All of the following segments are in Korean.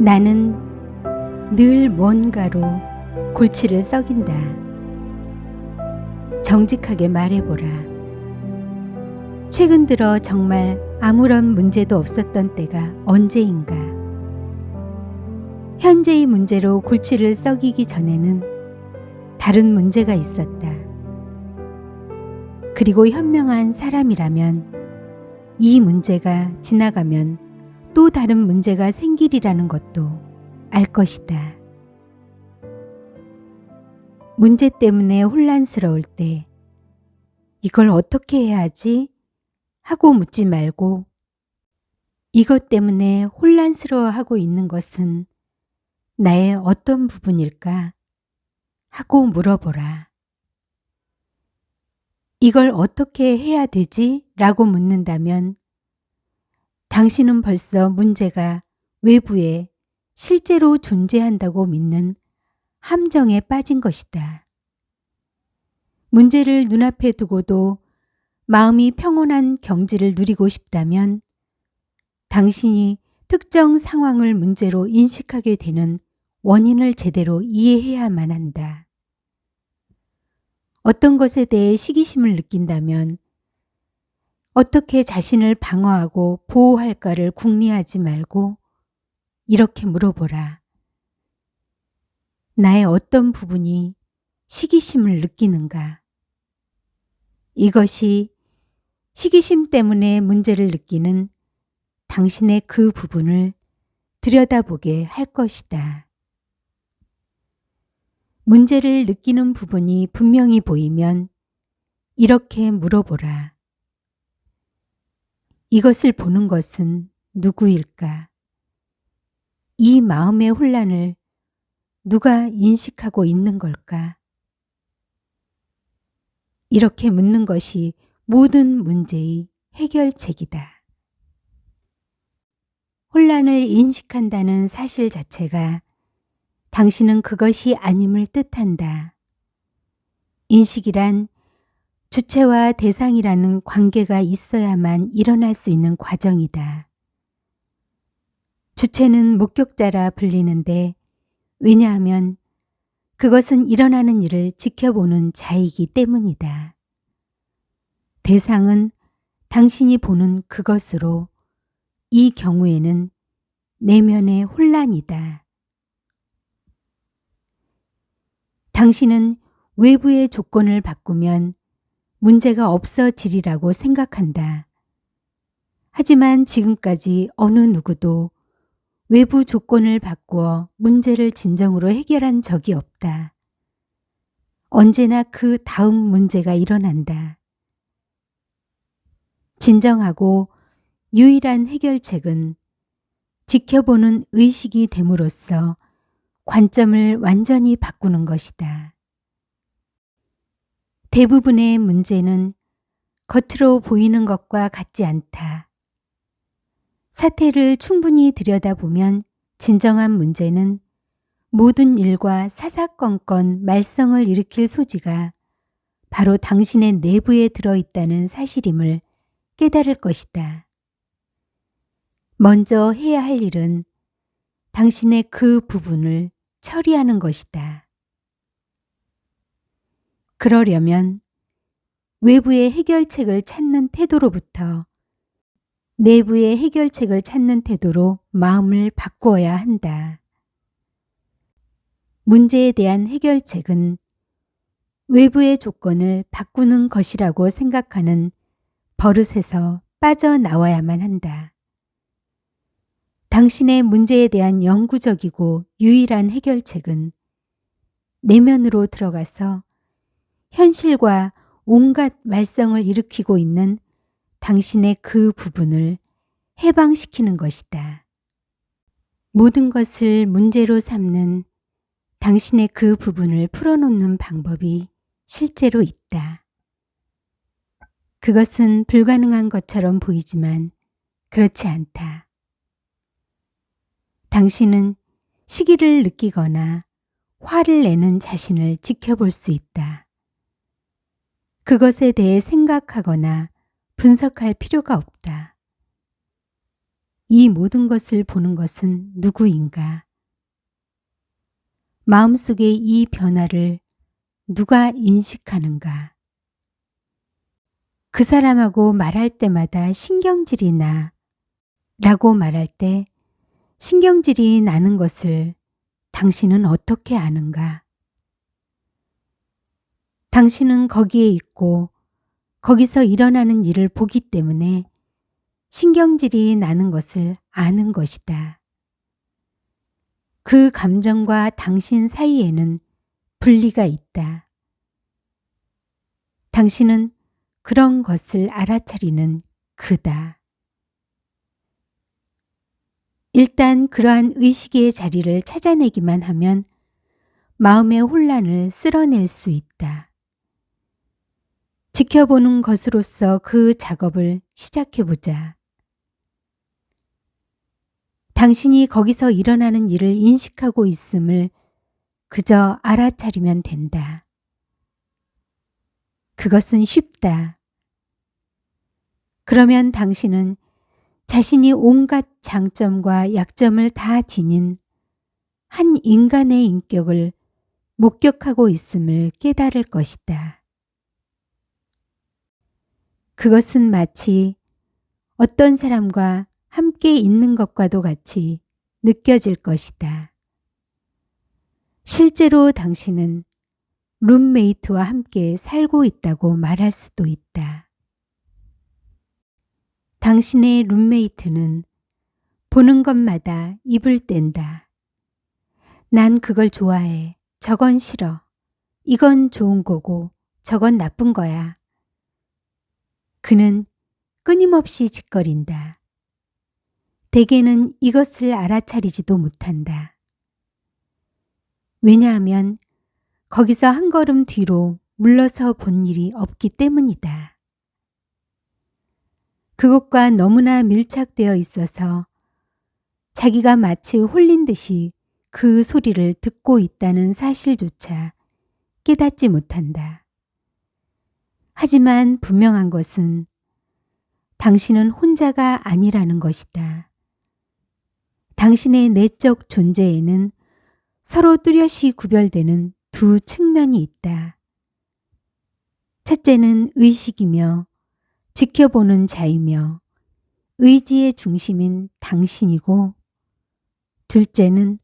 나는 늘 뭔가로 골치를 썩인다. 정직하게 말해보라. 최근 들어 정말 아무런 문제도 없었던 때가 언제인가. 현재의 문제로 골치를 썩이기 전에는 다른 문제가 있었다. 그리고 현명한 사람이라면 이 문제가 지나가면 또 다른 문제가 생기리라는 것도 알 것이다. 문제 때문에 혼란스러울 때 이걸 어떻게 해야 하지? 하고 묻지 말고 이것 때문에 혼란스러워하고 있는 것은 나의 어떤 부분일까? 하고 물어보라. 이걸 어떻게 해야 되지? 라고 묻는다면 당신은 벌써 문제가 외부에 실제로 존재한다고 믿는 함정에 빠진 것이다. 문제를 눈앞에 두고도 마음이 평온한 경지를 누리고 싶다면 당신이 특정 상황을 문제로 인식하게 되는 원인을 제대로 이해해야만 한다. 어떤 것에 대해 시기심을 느낀다면 어떻게 자신을 방어하고 보호할까를 궁리하지 말고 이렇게 물어보라. 나의 어떤 부분이 시기심을 느끼는가? 이것이 시기심 때문에 문제를 느끼는 당신의 그 부분을 들여다보게 할 것이다. 문제를 느끼는 부분이 분명히 보이면 이렇게 물어보라. 이것을 보는 것은 누구일까? 이 마음의 혼란을 누가 인식하고 있는 걸까? 이렇게 묻는 것이 모든 문제의 해결책이다. 혼란을 인식한다는 사실 자체가 당신은 그것이 아님을 뜻한다. 인식이란 주체와 대상이라는 관계가 있어야만 일어날 수 있는 과정이다. 주체는 목격자라 불리는데 왜냐하면 그것은 일어나는 일을 지켜보는 자이기 때문이다. 대상은 당신이 보는 그것으로 이 경우에는 내면의 혼란이다. 당신은 외부의 조건을 바꾸면 문제가 없어지리라고 생각한다. 하지만 지금까지 어느 누구도 외부 조건을 바꾸어 문제를 진정으로 해결한 적이 없다. 언제나 그 다음 문제가 일어난다. 진정하고 유일한 해결책은 지켜보는 의식이 됨으로써 관점을 완전히 바꾸는 것이다. 대부분의 문제는 겉으로 보이는 것과 같지 않다. 사태를 충분히 들여다보면 진정한 문제는 모든 일과 사사건건 말썽을 일으킬 소지가 바로 당신의 내부에 들어있다는 사실임을 깨달을 것이다. 먼저 해야 할 일은 당신의 그 부분을 처리하는 것이다. 그러려면 외부의 해결책을 찾는 태도로부터 내부의 해결책을 찾는 태도로 마음을 바꾸어야 한다. 문제에 대한 해결책은 외부의 조건을 바꾸는 것이라고 생각하는 버릇에서 빠져나와야만 한다. 당신의 문제에 대한 영구적이고 유일한 해결책은 내면으로 들어가서 현실과 온갖 말썽을 일으키고 있는 당신의 그 부분을 해방시키는 것이다. 모든 것을 문제로 삼는 당신의 그 부분을 풀어놓는 방법이 실제로 있다. 그것은 불가능한 것처럼 보이지만 그렇지 않다. 당신은 시기를 느끼거나 화를 내는 자신을 지켜볼 수 있다. 그것에 대해 생각하거나 분석할 필요가 없다. 이 모든 것을 보는 것은 누구인가? 마음속의 이 변화를 누가 인식하는가? 그 사람하고 말할 때마다 신경질이 나 라고 말할 때 신경질이 나는 것을 당신은 어떻게 아는가? 당신은 거기에 있고 거기서 일어나는 일을 보기 때문에 신경질이 나는 것을 아는 것이다. 그 감정과 당신 사이에는 분리가 있다. 당신은 그런 것을 알아차리는 그다. 일단 그러한 의식의 자리를 찾아내기만 하면 마음의 혼란을 쓸어낼 수 있다. 지켜보는 것으로서 그 작업을 시작해보자. 당신이 거기서 일어나는 일을 인식하고 있음을 그저 알아차리면 된다. 그것은 쉽다. 그러면 당신은 자신이 온갖 장점과 약점을 다 지닌 한 인간의 인격을 목격하고 있음을 깨달을 것이다. 그것은 마치 어떤 사람과 함께 있는 것과도 같이 느껴질 것이다. 실제로 당신은 룸메이트와 함께 살고 있다고 말할 수도 있다. 당신의 룸메이트는 보는 것마다 입을 뗀다. 난 그걸 좋아해. 저건 싫어. 이건 좋은 거고 저건 나쁜 거야. 그는 끊임없이 짓거린다. 대개는 이것을 알아차리지도 못한다. 왜냐하면 거기서 한 걸음 뒤로 물러서 본 일이 없기 때문이다. 그것과 너무나 밀착되어 있어서 자기가 마치 홀린 듯이 그 소리를 듣고 있다는 사실조차 깨닫지 못한다. 하지만 분명한 것은 당신은 혼자가 아니라는 것이다. 당신의 내적 존재에는 서로 뚜렷이 구별되는 두 측면이 있다. 첫째는 의식이며 지켜보는 자이며 의지의 중심인 당신이고 둘째는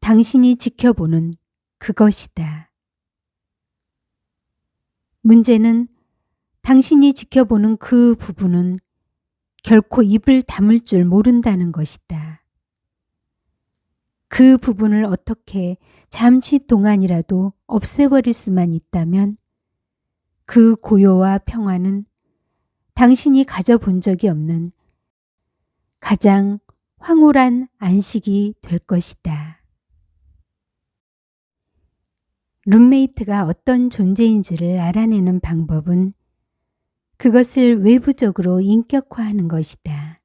당신이 지켜보는 그것이다. 문제는 당신이 지켜보는 그 부분은 결코 입을 다물 줄 모른다는 것이다. 그 부분을 어떻게 잠시 동안이라도 없애버릴 수만 있다면 그 고요와 평화는 당신이 가져본 적이 없는 가장 황홀한 안식이 될 것이다. 룸메이트가 어떤 존재인지를 알아내는 방법은 그것을 외부적으로 인격화하는 것이다.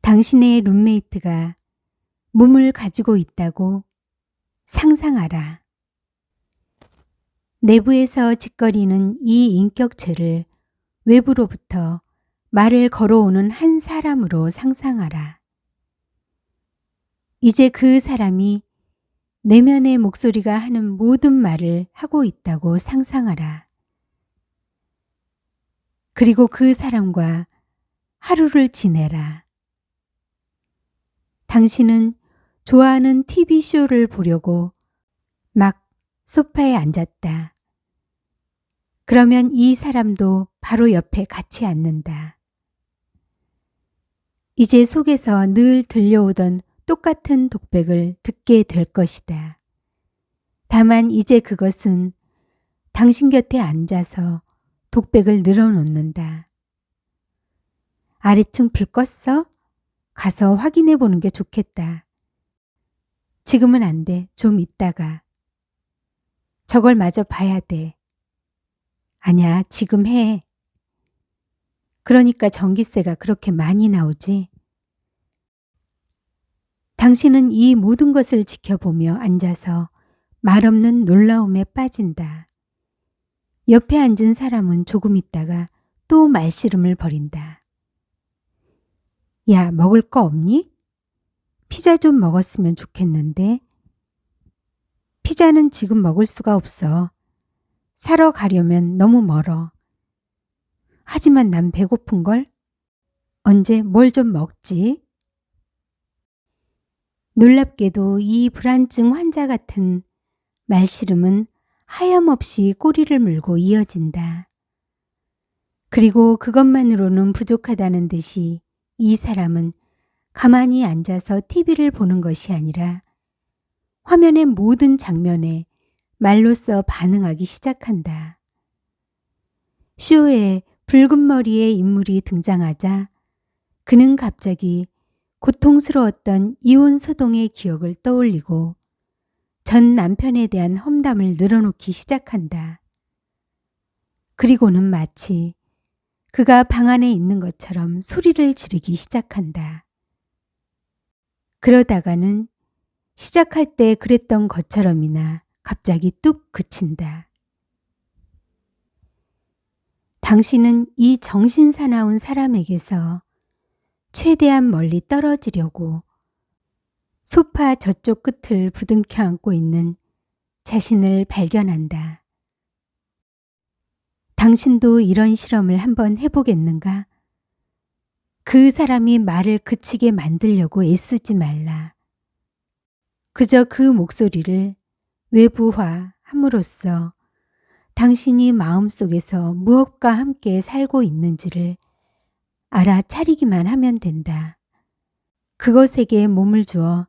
당신의 룸메이트가 몸을 가지고 있다고 상상하라. 내부에서 짓거리는 이 인격체를 외부로부터 말을 걸어오는 한 사람으로 상상하라. 이제 그 사람이 내면의 목소리가 하는 모든 말을 하고 있다고 상상하라. 그리고 그 사람과 하루를 지내라. 당신은 좋아하는 TV쇼를 보려고 막 소파에 앉았다. 그러면 이 사람도 바로 옆에 같이 앉는다. 이제 속에서 늘 들려오던 똑같은 독백을 듣게 될 것이다. 다만 이제 그것은 당신 곁에 앉아서 독백을 늘어놓는다. 아래층 불 껐어? 가서 확인해 보는 게 좋겠다. 지금은 안 돼. 좀 있다가. 저걸 마저 봐야 돼. 아냐, 지금 해. 그러니까 전기세가 그렇게 많이 나오지. 당신은 이 모든 것을 지켜보며 앉아서 말없는 놀라움에 빠진다. 옆에 앉은 사람은 조금 있다가 또 말씨름을 벌인다. 야, 먹을 거 없니? 피자 좀 먹었으면 좋겠는데. 피자는 지금 먹을 수가 없어. 사러 가려면 너무 멀어. 하지만 난 배고픈걸? 언제 뭘 좀 먹지? 놀랍게도 이 불안증 환자 같은 말씨름은 하염없이 꼬리를 물고 이어진다. 그리고 그것만으로는 부족하다는 듯이 이 사람은 가만히 앉아서 TV를 보는 것이 아니라 화면의 모든 장면에 말로써 반응하기 시작한다. 쇼에 붉은 머리의 인물이 등장하자 그는 갑자기 고통스러웠던 이혼 소동의 기억을 떠올리고 전 남편에 대한 험담을 늘어놓기 시작한다. 그리고는 마치 그가 방 안에 있는 것처럼 소리를 지르기 시작한다. 그러다가는 시작할 때 그랬던 것처럼이나 갑자기 뚝 그친다. 당신은 이 정신사나운 사람에게서 최대한 멀리 떨어지려고 소파 저쪽 끝을 부둥켜 안고 있는 자신을 발견한다. 당신도 이런 실험을 한번 해보겠는가? 그 사람이 말을 그치게 만들려고 애쓰지 말라. 그저 그 목소리를 외부화 함으로써 당신이 마음속에서 무엇과 함께 살고 있는지를 알아차리기만 하면 된다. 그것에게 몸을 주어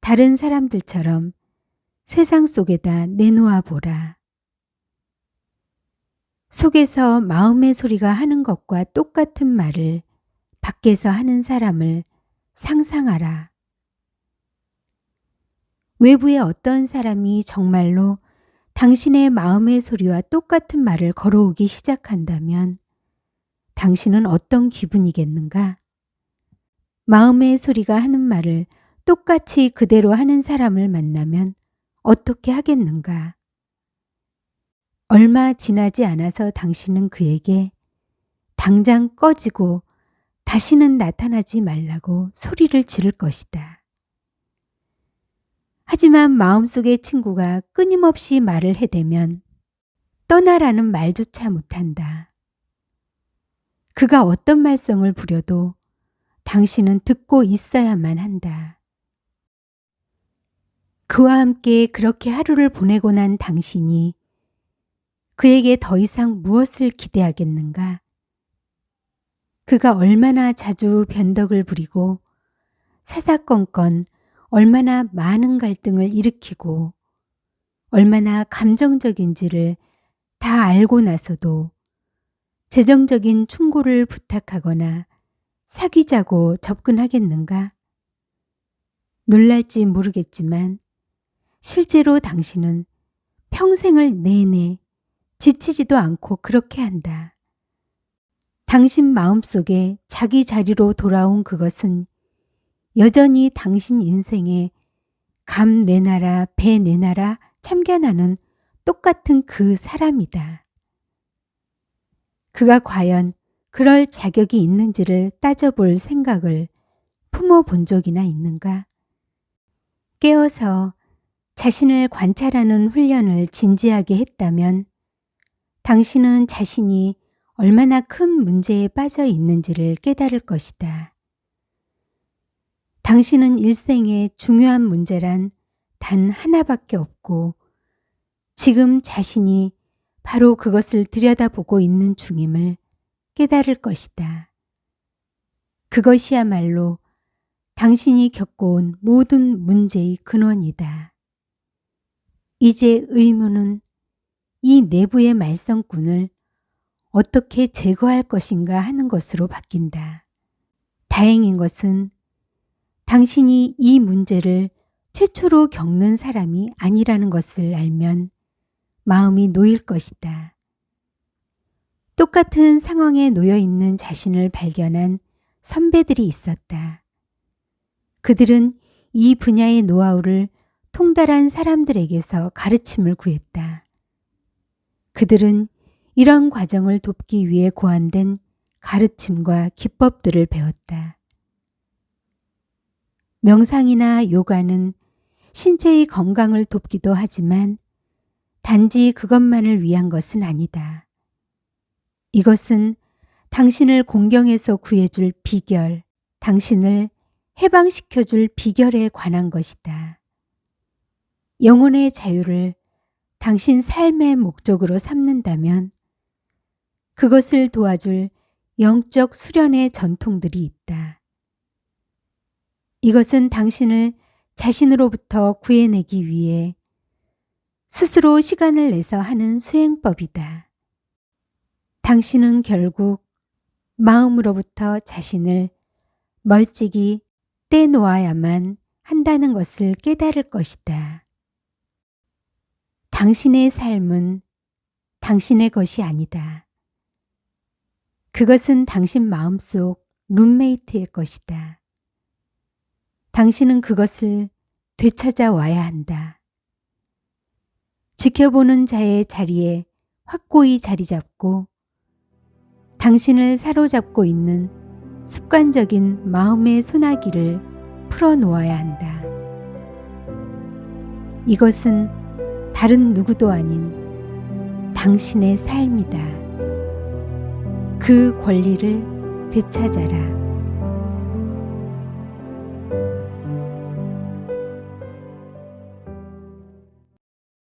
다른 사람들처럼 세상 속에다 내놓아 보라. 속에서 마음의 소리가 하는 것과 똑같은 말을 밖에서 하는 사람을 상상하라. 외부의 어떤 사람이 정말로 당신의 마음의 소리와 똑같은 말을 걸어오기 시작한다면 당신은 어떤 기분이겠는가? 마음의 소리가 하는 말을 똑같이 그대로 하는 사람을 만나면 어떻게 하겠는가? 얼마 지나지 않아서 당신은 그에게 당장 꺼지고 다시는 나타나지 말라고 소리를 지를 것이다. 하지만 마음속의 친구가 끊임없이 말을 해대면 떠나라는 말조차 못한다. 그가 어떤 말썽을 부려도 당신은 듣고 있어야만 한다. 그와 함께 그렇게 하루를 보내고 난 당신이 그에게 더 이상 무엇을 기대하겠는가? 그가 얼마나 자주 변덕을 부리고 사사건건 얼마나 많은 갈등을 일으키고 얼마나 감정적인지를 다 알고 나서도 재정적인 충고를 부탁하거나 사귀자고 접근하겠는가? 놀랄지 모르겠지만 실제로 당신은 평생을 내내 지치지도 않고 그렇게 한다. 당신 마음속에 자기 자리로 돌아온 그것은 여전히 당신 인생에 감 내놔라 배 내놔라 참견하는 똑같은 그 사람이다. 그가 과연 그럴 자격이 있는지를 따져볼 생각을 품어본 적이나 있는가? 깨어서 자신을 관찰하는 훈련을 진지하게 했다면 당신은 자신이 얼마나 큰 문제에 빠져 있는지를 깨달을 것이다. 당신은 일생의 중요한 문제란 단 하나밖에 없고 지금 자신이 바로 그것을 들여다보고 있는 중임을 깨달을 것이다. 그것이야말로 당신이 겪어온 모든 문제의 근원이다. 이제 의무는 이 내부의 말썽꾼을 어떻게 제거할 것인가 하는 것으로 바뀐다. 다행인 것은 당신이 이 문제를 최초로 겪는 사람이 아니라는 것을 알면 마음이 놓일 것이다. 똑같은 상황에 놓여 있는 자신을 발견한 선배들이 있었다. 그들은 이 분야의 노하우를 통달한 사람들에게서 가르침을 구했다. 그들은 이런 과정을 돕기 위해 고안된 가르침과 기법들을 배웠다. 명상이나 요가는 신체의 건강을 돕기도 하지만 단지 그것만을 위한 것은 아니다. 이것은 당신을 공경에서 구해줄 비결, 당신을 해방시켜줄 비결에 관한 것이다. 영혼의 자유를 당신 삶의 목적으로 삼는다면 그것을 도와줄 영적 수련의 전통들이 있다. 이것은 당신을 자신으로부터 구해내기 위해 스스로 시간을 내서 하는 수행법이다. 당신은 결국 마음으로부터 자신을 멀찍이 떼놓아야만 한다는 것을 깨달을 것이다. 당신의 삶은 당신의 것이 아니다. 그것은 당신 마음속 룸메이트의 것이다. 당신은 그것을 되찾아 와야 한다. 지켜보는 자의 자리에 확고히 자리 잡고 당신을 사로잡고 있는 습관적인 마음의 소나기를 풀어놓아야 한다. 이것은 다른 누구도 아닌 당신의 삶이다. 그 권리를 되찾아라.